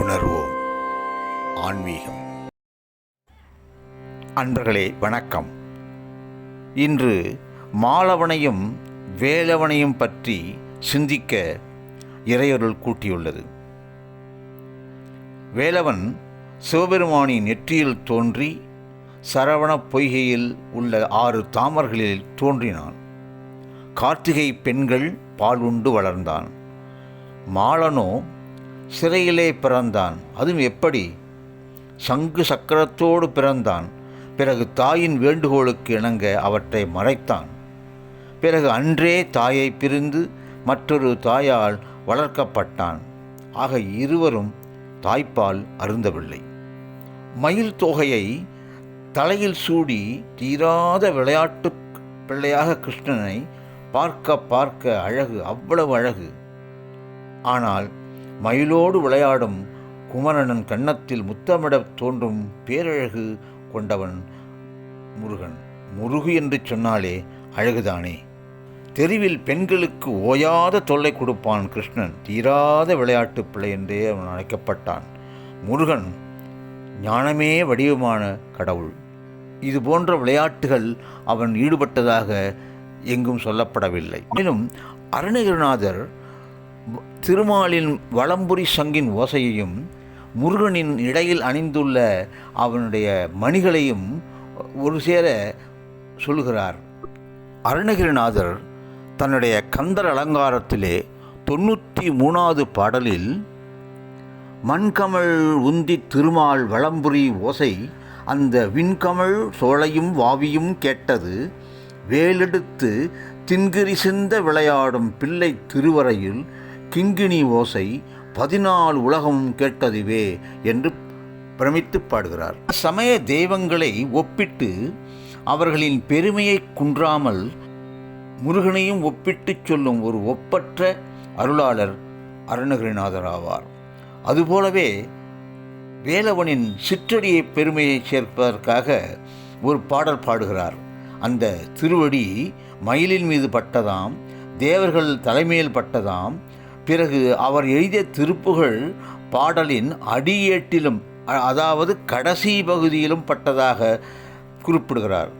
உணர்வோம். ஆன்மீகம். அன்பர்களே வணக்கம். இன்று மாலவனையும் வேலவனையும் பற்றி சிந்திக்க இறையொருள் கூட்டியுள்ளது. வேலவன் சிவபெருமானின் நெற்றியில் தோன்றி சரவண பொய்கையில் உள்ள ஆறு தாமர்களில் தோன்றினான். கார்த்திகை பெண்கள் பால் உண்டு வளர்ந்தான். மாலனோ சிறையிலே பிறந்தான். அதுவும் எப்படி? சங்கு சக்கரத்தோடு பிறந்தான். பிறகு தாயின் வேண்டுகோளுக்கு இணங்க அவற்றை மறைத்தான். பிறகு அன்றே தாயை பிரிந்து மற்றொரு தாயால் வளர்க்கப்பட்டான். ஆக இருவரும் தாய்ப்பால் அருந்தவில்லை. மயில் தொகையை தலையில் சூடி தீராத விளையாட்டு பிள்ளையாக கிருஷ்ணனை பார்க்க பார்க்க அழகு அவ்வளவு அழகு. ஆனால் மயிலோடு விளையாடும் குமரனன் கன்னத்தில் முத்தமிடத் தோன்றும் பேரழகு கொண்டவன் முருகன். முருகு என்று சொன்னாலே அழகுதானே. தெருவில் பெண்களுக்கு ஓயாத தொல்லை கொடுப்பான் கிருஷ்ணன். தீராத விளையாட்டு பிள்ளை என்றே அவன் அழைக்கப்பட்டான். முருகன் ஞானமே வடிவமான கடவுள். இது போன்ற விளையாட்டுகள் அவன் ஈடுபட்டதாக எங்கும் சொல்லப்படவில்லை. மேலும் அருணகிரிநாதர் திருமாலின் வளம்புரி சங்கின் ஓசையையும் முருகனின் இடையில் அணிந்துள்ள அவனுடைய மணிகளையும் ஒரு சேர சொல்லுகிறார். அருணகிரிநாதர் தன்னுடைய கந்தர் அலங்காரத்திலே தொண்ணூற்றி மூணாவது பாடலில் மண்கமல் உந்தி திருமால் வளம்புரி ஓசை அந்த விண்கமல் சோலையும் வாவியும் கேட்டது வேலெடுத்து தின்கிரி சிந்த விளையாடும் பிள்ளை திருவரையில் கிங்கிணி ஓசை பதினாலு உலகம் கேட்டதுவே என்று பிரமித்து பாடுகிறார். சமய தெய்வங்களை ஒப்பிட்டு அவர்களின் பெருமையை குன்றாமல் முருகனையும் ஒப்பிட்டுச் சொல்லும் ஒரு ஒப்பற்ற அருளாளர் அருணகிரிநாதர் ஆவார். அதுபோலவே வேலவனின் சிற்றடியை பெருமையை சேர்ப்பதற்காக ஒரு பாடல் பாடுகிறார். அந்த திருவடி மயிலின் மீது பட்டதாம் தேவர்கள் தலைமையில் பட்டதாம் பிறகு அவர் எழுதிய திருப்புகள் பாடலின் அடியேட்டிலும் அதாவது கடைசி பகுதியிலும் பட்டதாக குறிப்பிடுகிறார்.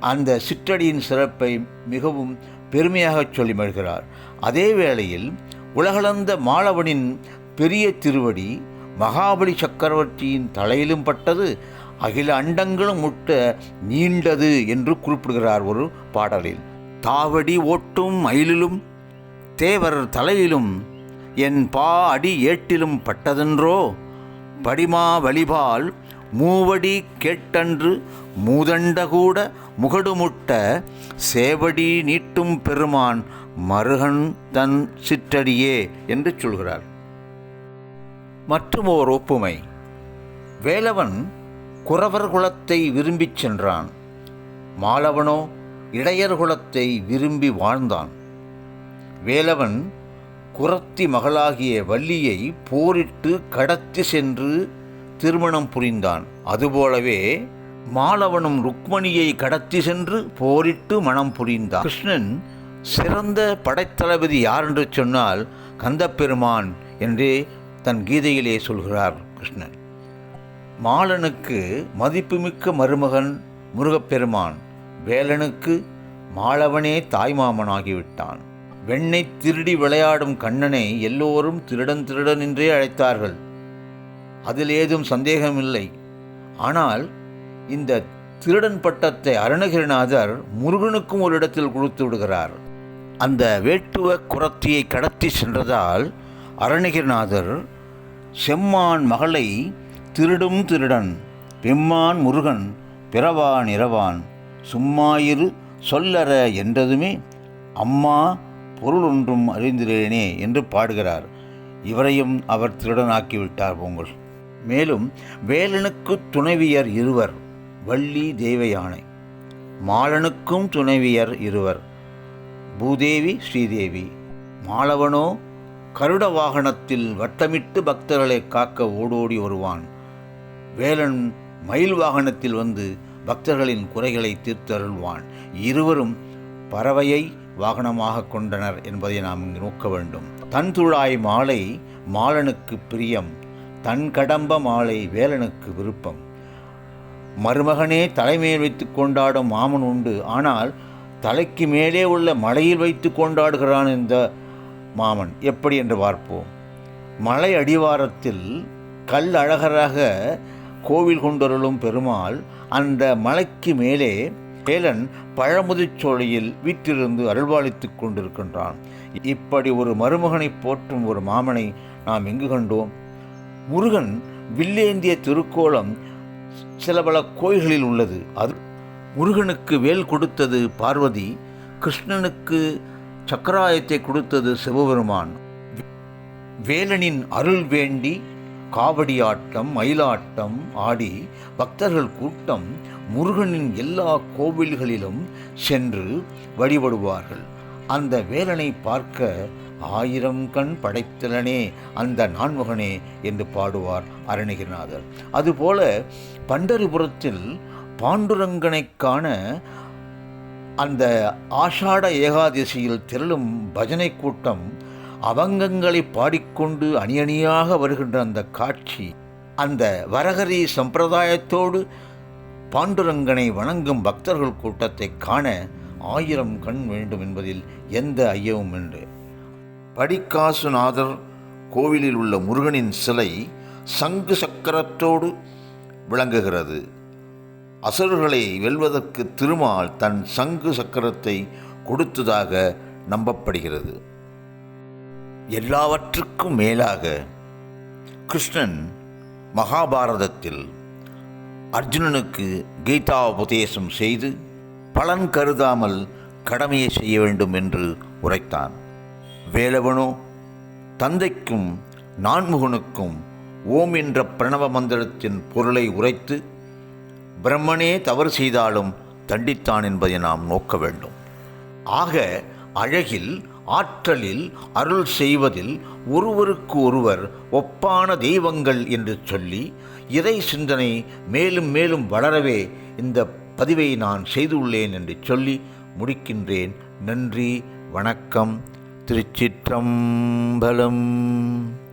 அந்த சிற்றடியின் சிறப்பை மிகவும் பெருமையாக சொல்லி மகிழ்கிறார். அதே வேளையில் உலகளந்த மாளவனின் பெரிய திருவடி மகாபலி சக்கரவர்த்தியின் தலையிலும் பட்டது அகில அண்டங்களும் முட்ட நீண்டது என்று குறிப்பிடுகிறார் ஒரு பாடலில். தாவடி ஓட்டும் மயிலிலும் தேவர் தலையிலும் என் பா அடி ஏட்டிலும் பட்டதென்றோ? படிமா வழிபால் மூவடி கேட்டன்று மூதண்டகூட முகடுமுட்ட சேவடி நீட்டும் பெருமான் மருகன் தன் சிற்றடியே என்று சொல்கிறார். மற்றும் ஓர் ஒப்புமை. வேலவன் குறவர் குலத்தை விரும்பிச் சென்றான். மாலவனோ இடையர் குலத்தை விரும்பி வாழ்ந்தான். வேலவன் குரத்தி மகளாகிய வள்ளியை போரிட்டு கடத்தி சென்று திருமணம் புரிந்தான். அதுபோலவே மாலவனும் ருக்மணியை கடத்தி சென்று போரிட்டு மனம் புரிந்தான். கிருஷ்ணன் சிறந்த படைத்தளபதி யார் என்று சொன்னால் கந்தப்பெருமான் என்றே தன் கீதையிலே சொல்கிறார் கிருஷ்ணன். மாலனுக்கு மதிப்புமிக்க மருமகன் முருகப்பெருமான். வேலனுக்கு மாலவனே தாய்மாமனாகிவிட்டான். வெண்ணை திருடி விளையாடும் கண்ணனை எல்லோரும் திருடன் திருடன் என்றே அழைத்தார்கள். அதில் ஏதும் சந்தேகமில்லை. ஆனால் இந்த திருடன் பட்டத்தை அருணகிரிநாதர் முருகனுக்கும் ஒரு இடத்தில் கொடுத்து விடுகிறார். அந்த வேட்டுவ குரத்தியை கடத்தி சென்றதால் அருணகிரிநாதர் செம்மான் மகளை திருடும் திருடன் பெம்மான் முருகன் பிறவான் இரவான் சும்மாயிரு சொல்லற என்றதுமே அம்மா பொருள் ஒன்றும் அறிந்திரேனே என்று பாடுகிறார். இவரையும் அவர் திருடனாக்கிவிட்டார் பொங்கல் மேலும் வேலனுக்கு துணைவியர் இருவர் வள்ளி தேவயானை. மாலனுக்கும் துணைவியர் இருவர் பூதேவி ஸ்ரீதேவி. மாலவனோ கருட வாகனத்தில் வட்டமிட்டு பக்தர்களை காக்க ஓடோடி வருவான். வேலன் மயில் வாகனத்தில் வந்து பக்தர்களின் குறைகளை தீர்த்தருள்வான். இருவரும் பறவையை வாகனமாக கொண்டனர் என்பதை நாம் இங்கு நோக்க வேண்டும். தன்துழாய் மாலை மாலனுக்கு பிரியம் தன் கடம்ப மாலை வேலனுக்கு விருப்பம். மருமகனே தலைமையில் வைத்து கொண்டாடும் மாமன் உண்டு. ஆனால் தலைக்கு மேலே உள்ள மலையில் வைத்து கொண்டாடுகிறான் இந்த மாமன். எப்படி என்று பார்ப்போம். மலை அடிவாரத்தில் கல் அழகராக கோவில் கொண்டருளும் பெருமாள் அந்த மலைக்கு மேலே வேலன் பழமுதிர்ச்சோலையில் வீற்றிருந்து அருள்வாளித்துக் கொண்டிருக்கின்றான். இப்படி ஒரு மருமகனை போற்றும் ஒரு மாமனை நாம் எங்கு கண்டோம்? முருகன் வில்லேந்திய திருக்கோலம் சில பல கோயில்களில் உள்ளது. அது முருகனுக்கு வேல் கொடுத்தது பார்வதி கிருஷ்ணனுக்கு சக்கராயத்தை கொடுத்தது சிவபெருமான். வேலனின் அருள் வேண்டி காவடி ஆட்டம் மயிலாட்டம் ஆடி பக்தர்கள் கூட்டம் முருகனின் எல்லா கோவில்களிலும் சென்று வழிபடுவார்கள். அந்த வேலனை பார்க்க ஆயிரம் கண் படைத்தலனே அந்த நான்முகனே என்று பாடுவார் அருணகிரிநாதர். அதுபோல பண்டரிபுரத்தில் பாண்டுரங்கனை காண அந்த ஆஷாட ஏகாதசியில் திரளும் பஜனை கூட்டம் அவங்கங்களை பாடிக்கொண்டு அணியணியாக வருகின்ற அந்த காட்சி அந்த வரகரி சம்பிரதாயத்தோடு பாண்டுரங்கனை வணங்கும் பக்தர்கள் கூட்டத்தை காண ஆயிரம் கண் வேண்டும் என்பதில் எந்த ஐயமும் என்று படிக்காசுநாதர் கோவிலில் உள்ள முருகனின் சிலை சங்கு சக்கரத்தோடு விளங்குகிறது. அசுரர்களை வெல்வதற்கு திருமால் தன் சங்கு சக்கரத்தை கொடுத்ததாக நம்பப்படுகிறது. எல்லாவற்றுக்கும் மேலாக கிருஷ்ணன் மகாபாரதத்தில் அர்ஜுனனுக்கு கீதா உபதேசம் செய்து பலன் கருதாமல் கடமையை செய்ய வேண்டும் என்று உரைத்தான். வேலவனோ தந்தைக்கும் நான்முகனுக்கும் ஓம் என்ற பிரணவ மந்திரத்தின் பொருளை உரைத்து பிரம்மனே தவறு செய்தாலும் தண்டித்தான் என்பதை நாம் நோக்க வேண்டும். ஆக அழகில் ஆற்றலில் அருள் செய்வதில் ஒருவருக்கு ஒருவர் ஒப்பான தெய்வங்கள் என்று சொல்லி இறை சிந்தனை மேலும் மேலும் வளரவே இந்த பதிவை நான் செய்துள்ளேன் என்று சொல்லி முடிக்கின்றேன். நன்றி வணக்கம் திருச்சிற்றம்பலம்.